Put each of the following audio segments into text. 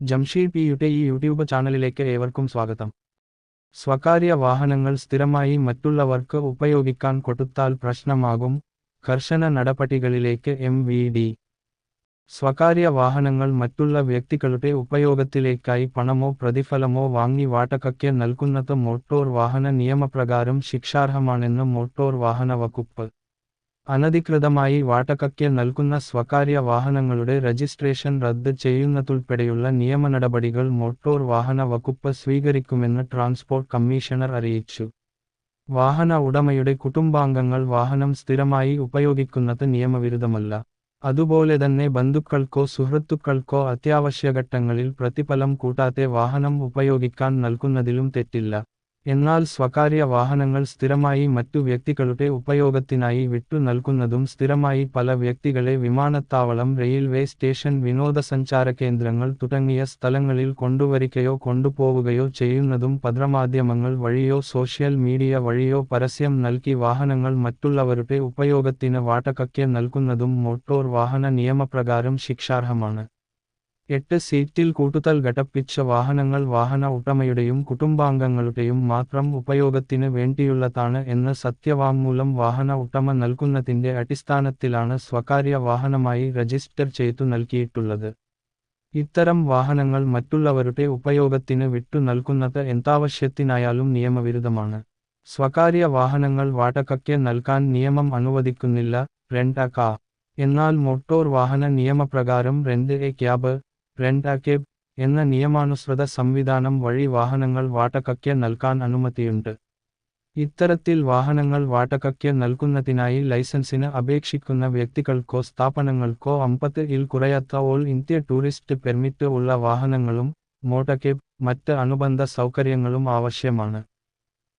ജംഷീദ് പിയുടെ ഈ യൂട്യൂബ് ചാനലിലേക്ക് ഏവർക്കും സ്വാഗതം. സ്വകാര്യ വാഹനങ്ങൾ സ്ഥിരമായി മറ്റുള്ളവർക്ക് ഉപയോഗിക്കാൻ കൊടുത്താൽ പ്രശ്നമാകും കർശന നടപടികളിലേക്ക് എം വി ഡി. സ്വകാര്യ വാഹനങ്ങൾ മറ്റുള്ള വ്യക്തികളുടെ ഉപയോഗത്തിലേക്കായി പണമോ പ്രതിഫലമോ വാങ്ങി വാടകയ്ക്ക് നൽകുന്നത് മോട്ടോർ വാഹന നിയമപ്രകാരം ശിക്ഷാർഹമാണെന്ന് മോട്ടോർ വാഹന വകുപ്പ്. അനധികൃതമായി വാടകയ്ക്ക് നൽകുന്ന സ്വകാര്യ വാഹനങ്ങളുടെ രജിസ്ട്രേഷൻ റദ്ദ് ചെയ്യുന്നതുൾപ്പെടെയുള്ള നിയമനടപടികൾ മോട്ടോർ വാഹന വകുപ്പ് സ്വീകരിക്കുമെന്ന് ട്രാൻസ്പോർട്ട് കമ്മീഷണർ അറിയിച്ചു. വാഹന ഉടമയുടെ കുടുംബാംഗങ്ങൾ വാഹനം സ്ഥിരമായി ഉപയോഗിക്കുന്നത് നിയമവിരുദ്ധമല്ല. അതുപോലെ തന്നെ ബന്ധുക്കൾക്കോ സുഹൃത്തുക്കൾക്കോ അത്യാവശ്യഘട്ടങ്ങളിൽ പ്രതിഫലം കൂട്ടാതെ വാഹനം ഉപയോഗിക്കാൻ നൽകുന്നതിലും തെറ്റില്ല. എന്നാൽ സ്വകാര്യ വാഹനങ്ങൾ സ്ഥിരമായി മറ്റു വ്യക്തികളുടെ ഉപയോഗത്തിനായി വിട്ടു നൽകുന്നതും സ്ഥിരമായി പല വ്യക്തികളെ വിമാനത്താവളം റെയിൽവേ സ്റ്റേഷൻ വിനോദസഞ്ചാര കേന്ദ്രങ്ങൾ തുടങ്ങിയ സ്ഥലങ്ങളിൽ കൊണ്ടുവരികയോ കൊണ്ടുപോവുകയോ ചെയ്യുന്നതും പത്രമാധ്യമങ്ങൾ വഴിയോ സോഷ്യൽ മീഡിയ വഴിയോ പരസ്യം നൽകി വാഹനങ്ങൾ മറ്റുള്ളവരുടെ ഉപയോഗത്തിന് വാടകയ്ക്ക് നൽകുന്നതും മോട്ടോർ വാഹന നിയമപ്രകാരം ശിക്ഷാർഹമാണ്. എട്ട് സീറ്റിൽ കൂട്ടുതൽ ഘട്ടപ്പിച്ച വാഹനങ്ങൾ വാഹന ഉടമയുടെയും കുടുംബാംഗങ്ങളുടെയും മാത്രം ഉപയോഗത്തിന് വേണ്ടിയുള്ളതാണ് എന്ന് സത്യവാങ്മൂലം വാഹന ഉടമ നൽകുന്നതിന്റെ അടിസ്ഥാനത്തിലാണ് സ്വകാര്യ വാഹനമായി രജിസ്റ്റർ ചെയ്തു നൽകിയിട്ടുള്ളത്. ഇത്തരം വാഹനങ്ങൾ മറ്റുള്ളവരുടെ ഉപയോഗത്തിന് വിട്ടു നൽകുന്നത് എന്താവശ്യത്തിനായാലും നിയമവിരുദ്ധമാണ്. സ്വകാര്യ വാഹനങ്ങൾ വാടകയ്ക്ക് നൽകാൻ നിയമം അനുവദിക്കുന്നില്ല കാർ. എന്നാൽ മോട്ടോർ വാഹന നിയമപ്രകാരം റെന്റ് എ ക്യാബ് റെന്റ് എന്ന നിയമാനുസൃത സംവിധാനം വഴി വാഹനങ്ങൾ വാടകയ്ക്ക് നൽകാൻ അനുമതിയുണ്ട്. ഇത്തരത്തിൽ വാഹനങ്ങൾ വാടകയ്ക്ക് നൽകുന്നതിനായി ലൈസൻസിന് അപേക്ഷിക്കുന്ന വ്യക്തികൾക്കോ സ്ഥാപനങ്ങൾക്കോ അമ്പത് ഇൽ കുറയാത്ത ഓൾ ഇന്ത്യ ടൂറിസ്റ്റ് പെർമിറ്റ് ഉള്ള വാഹനങ്ങളും മോട്ടക്കേബ് മറ്റ് അനുബന്ധ സൗകര്യങ്ങളും ആവശ്യമാണ്.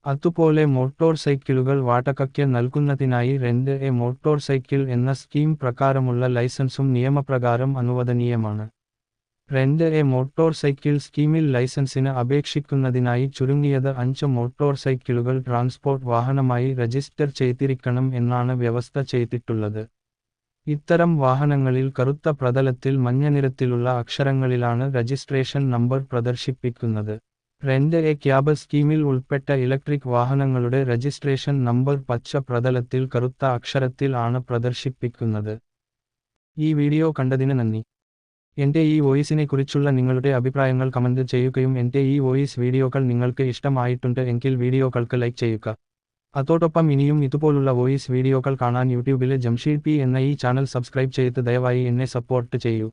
അതുപോലെ മോട്ടോർ സൈക്കിളുകൾ വാടകയ്ക്ക് നൽകുന്നതിനായി റെന്റ് എ മോട്ടോർ സൈക്കിൾ എന്ന സ്കീം പ്രകാരമുള്ള ലൈസൻസും നിയമപ്രകാരം അനുവദനീയമാണ്. റെന്റ് എ മോട്ടോർ സൈക്കിൾ സ്കീമിൽ ലൈസൻസിന് അപേക്ഷിക്കുന്നതിനായി ചുരുങ്ങിയത് അഞ്ച് മോട്ടോർ സൈക്കിളുകൾ ട്രാൻസ്പോർട്ട് വാഹനമായി രജിസ്റ്റർ ചെയ്തിരിക്കണം എന്നാണ് വ്യവസ്ഥ ചെയ്തിട്ടുള്ളത്. ഇത്തരം വാഹനങ്ങളിൽ കറുത്ത പ്രതലത്തിൽ മഞ്ഞനിറത്തിലുള്ള അക്ഷരങ്ങളിലാണ് രജിസ്ട്രേഷൻ നമ്പർ പ്രദർശിപ്പിക്കുന്നത്. രണ്ട് എ ക്യാബ് സ്കീമിൽ ഉൾപ്പെട്ട ഇലക്ട്രിക് വാഹനങ്ങളുടെ രജിസ്ട്രേഷൻ നമ്പർ പച്ച പ്രതലത്തിൽ കറുത്ത അക്ഷരത്തിൽ ആണ് പ്രദർശിപ്പിക്കുന്നത്. ഈ വീഡിയോ കണ്ടതിന് നന്ദി. എന്റെ ഈ വോയിസിനെ കുറിച്ചുള്ള നിങ്ങളുടെ അഭിപ്രായങ്ങൾ കമന്റ് ചെയ്യുകയും എന്റെ ഈ വോയിസ് വീഡിയോകൾ നിങ്ങൾക്ക് ഇഷ്ടമായിട്ടുണ്ട് എങ്കിൽ വീഡിയോകൾക്ക് ലൈക്ക് ചെയ്യുക. അതോടൊപ്പം ഇനിയും ഇതുപോലുള്ള വോയിസ് വീഡിയോകൾ കാണാൻ യൂട്യൂബിലെ ജംഷീഡ് പി എന്ന ഈ ചാനൽ സബ്സ്ക്രൈബ് ചെയ്ത് ദയവായി എന്നെ സപ്പോർട്ട് ചെയ്യൂ.